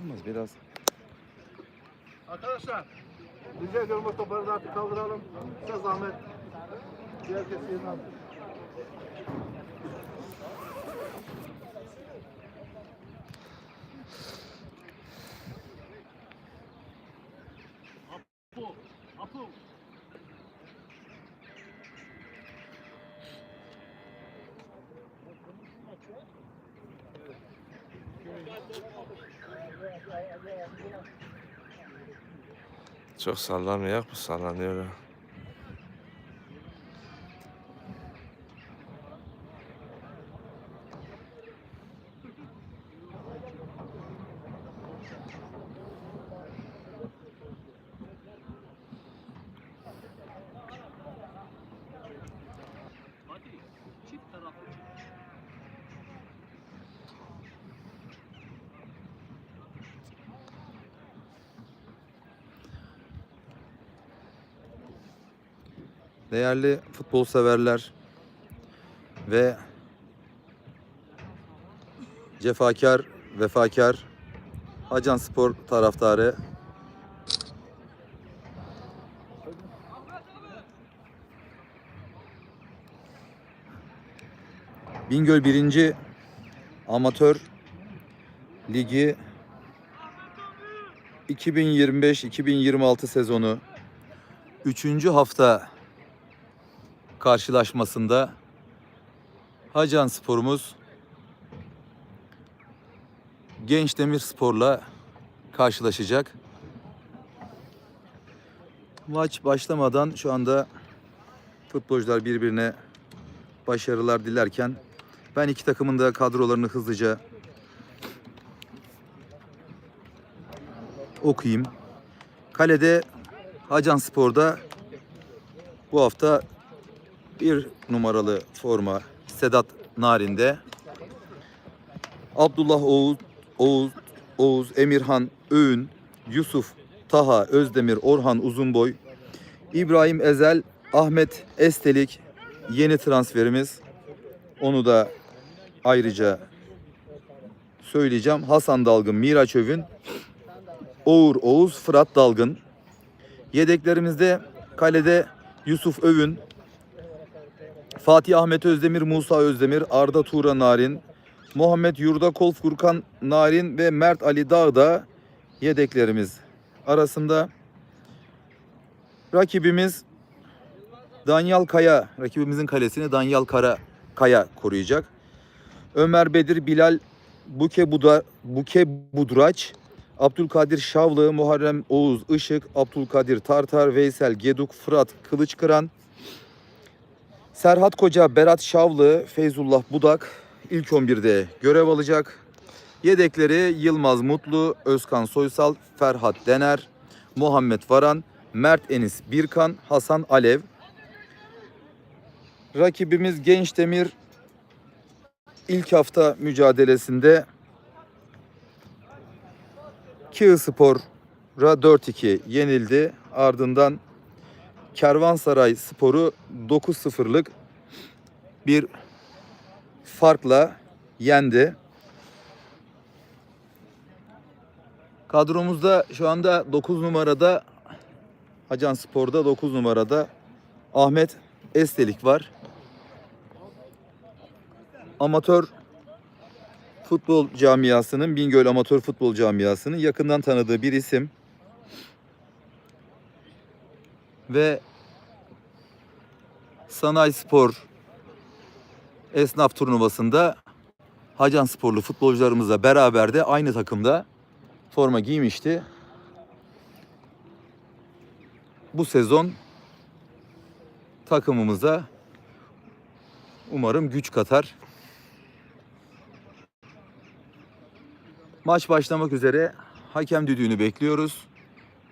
Olmaz biraz. Arkadaşlar rica ediyorum o topları da artık kaldıralım. Size zahmet. Herkes yerine Çok sallanmıyor mu? Sallanıyor. Değerli futbol severler ve cefakar, vefakar Hacan Spor taraftarı Bingöl 1. Amatör Ligi 2025-2026 sezonu 3. hafta karşılaşmasında Hacan Spor'umuz Genç Demir Spor'la karşılaşacak. Maç başlamadan şu anda futbolcular birbirine başarılar dilerken ben iki takımın da kadrolarını hızlıca okuyayım. Kalede Hacan Spor'da bu hafta bir numaralı forma Sedat Narin'de. Abdullah Oğuz, Oğuz, Oğuz, Emirhan Öğün, Yusuf Taha Özdemir, Orhan Uzunboy, İbrahim Ezel, Ahmet Estelik yeni transferimiz. Onu da ayrıca söyleyeceğim. Hasan Dalgın, Miraç Övün, Oğur Oğuz, Fırat Dalgın. Yedeklerimizde kalede Yusuf Övün, Fatih Ahmet Özdemir, Musa Özdemir, Arda Tuğra Narin, Muhammed Yurdakol Furkan Narin ve Mert Ali Dağda yedeklerimiz arasında. Rakibimiz Danyal Kaya, rakibimizin kalesini Danyal Kara Kaya koruyacak. Ömer Bedir, Bilal Buke, Buda, Buke Budraç, Abdülkadir Şavlı, Muharrem Oğuz Işık, Abdülkadir Tartar, Veysel Geduk, Fırat Kılıçkıran, Serhat Koca, Berat Şavlı, Feyzullah Budak ilk 11'de görev alacak. Yedekleri Yılmaz Mutlu, Özkan Soysal, Ferhat Dener, Muhammed Varan, Mert Enis Birkan, Hasan Alev. Rakibimiz Genç Demir ilk hafta mücadelesinde Kiğı Spor'a 4-2 yenildi. Ardından Kervansaray Spor'u 9-0'lık bir farkla yendi. Kadromuzda şu anda 9 numarada Hacan Spor'da 9 numarada Ahmet Estelik var. Amatör futbol camiasının, Bingöl Amatör Futbol Camiası'nın yakından tanıdığı bir isim. Ve Sanayi Spor esnaf turnuvasında Hacan Sporlu futbolcularımızla beraber de aynı takımda forma giymişti. Bu sezon takımımıza umarım güç katar. Maç başlamak üzere hakem düdüğünü bekliyoruz.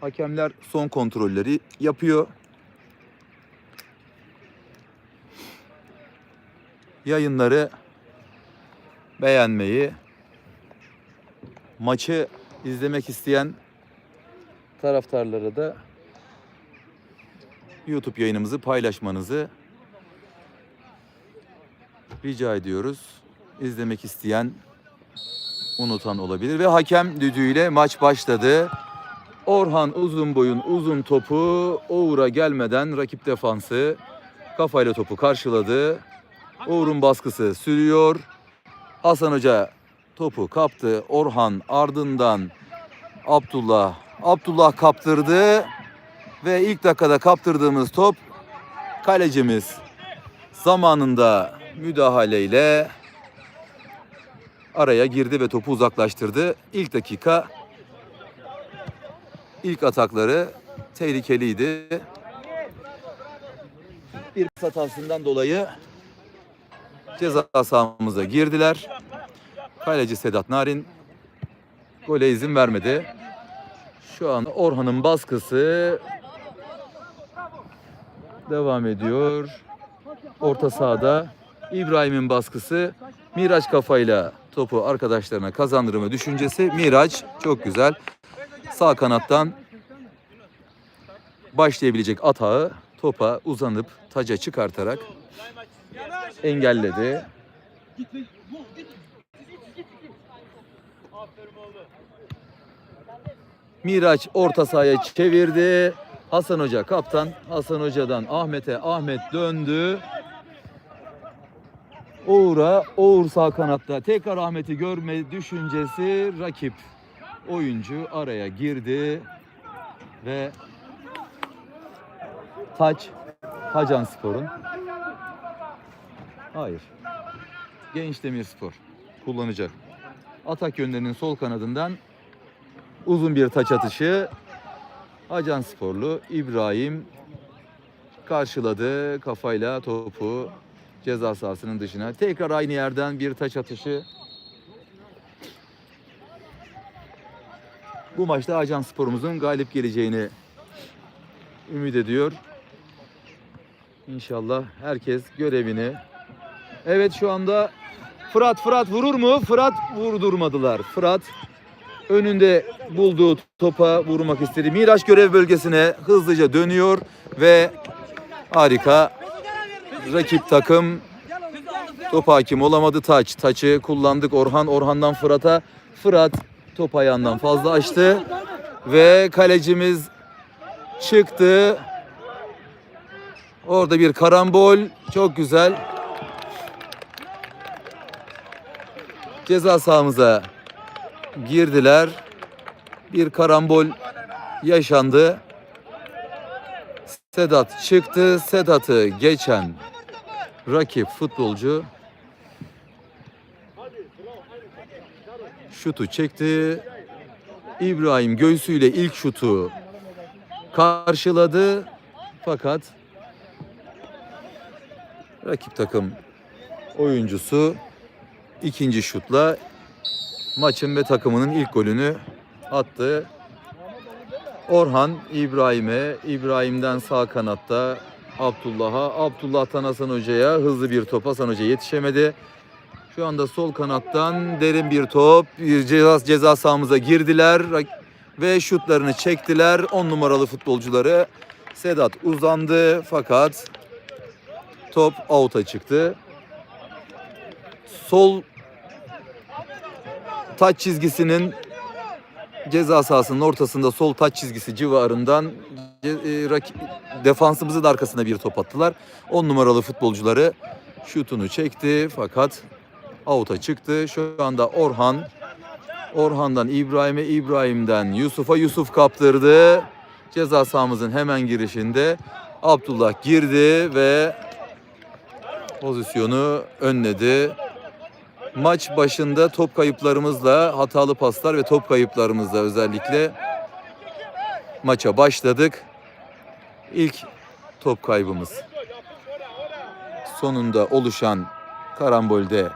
Hakemler son kontrolleri yapıyor. Yayınları beğenmeyi, maçı izlemek isteyen taraftarlara da YouTube yayınımızı paylaşmanızı rica ediyoruz. İzlemek isteyen unutan olabilir. Ve hakem düdüğüyle maç başladı. Orhan uzun boyun uzun topu Oğur'a gelmeden rakip defansı kafayla topu karşıladı. Oğur'un baskısı sürüyor. Hasan Hoca topu kaptı. Orhan ardından Abdullah. Abdullah kaptırdı. Ve ilk dakikada kaptırdığımız top kalecimiz zamanında müdahaleyle araya girdi ve topu uzaklaştırdı. İlk dakika ilk atakları tehlikeliydi. Bir pas hatasından dolayı ceza sahamıza girdiler. Kaleci Sedat Narin gole izin vermedi. Şu an Orhan'ın baskısı devam ediyor. Orta sahada İbrahim'in baskısı Miraç kafayla topu arkadaşlarına kazandırma düşüncesi. Miraç çok güzel. Sağ kanattan başlayabilecek atağı topa uzanıp taca çıkartarak engelledi. Miraç orta sahaya çevirdi. Hasan Hoca kaptan. Hasan Hoca'dan Ahmet'e Ahmet döndü. Uğur'a Uğur sağ kanatta tekrar Ahmet'i görme düşüncesi rakip oyuncu araya girdi ve taç Hacan Spor'un hayır Genç Demir Spor kullanacak. Atak yönlerinin sol kanadından uzun bir taç atışı Hacan Sporlu İbrahim karşıladı kafayla topu ceza sahasının dışına. Tekrar aynı yerden bir taç atışı. Bu maçta Ajan Spor'umuzun galip geleceğini ümit ediyor. İnşallah herkes görevini. Evet şu anda Fırat Fırat vurur mu? Fırat vurdurmadılar. Fırat önünde bulduğu topa vurmak istedi. Miraç görev bölgesine hızlıca dönüyor ve harika rakip takım top hakim olamadı taç. Taçı kullandık Orhan. Orhan'dan Fırat'a. Fırat top ayağından fazla açtı. Ve kalecimiz çıktı. Orada bir karambol. Çok güzel. Ceza sahamıza girdiler. Bir karambol yaşandı. Sedat çıktı. Sedat'ı geçen rakip futbolcu şutu çekti. İbrahim göğsüyle ilk şutu karşıladı. Fakat rakip takım oyuncusu ikinci şutla maçın ve takımının ilk golünü attı. Orhan İbrahim'e, İbrahim'den sağ kanatta Abdullah'a, Abdullah'tan Hasan Hoca'ya hızlı bir top Hasan Hoca yetişemedi. Şu anda sol kanattan derin bir top. Ceza, ceza sahamıza girdiler ve şutlarını çektiler. 10 numaralı futbolcuları. Sedat uzandı fakat top out'a çıktı. Sol taç çizgisinin ceza sahasının ortasında sol taç çizgisi civarından e, defansımızın arkasına bir top attılar. 10 numaralı futbolcuları şutunu çekti fakat out'a çıktı. Şu anda Orhan Orhan'dan İbrahim'e, İbrahim'den Yusuf'a Yusuf kaptırdı. Ceza sahamızın hemen girişinde Abdullah girdi ve pozisyonu önledi. Maç başında top kayıplarımızla, hatalı paslar ve top kayıplarımızla özellikle maça başladık. İlk top kaybımız sonunda oluşan karambolde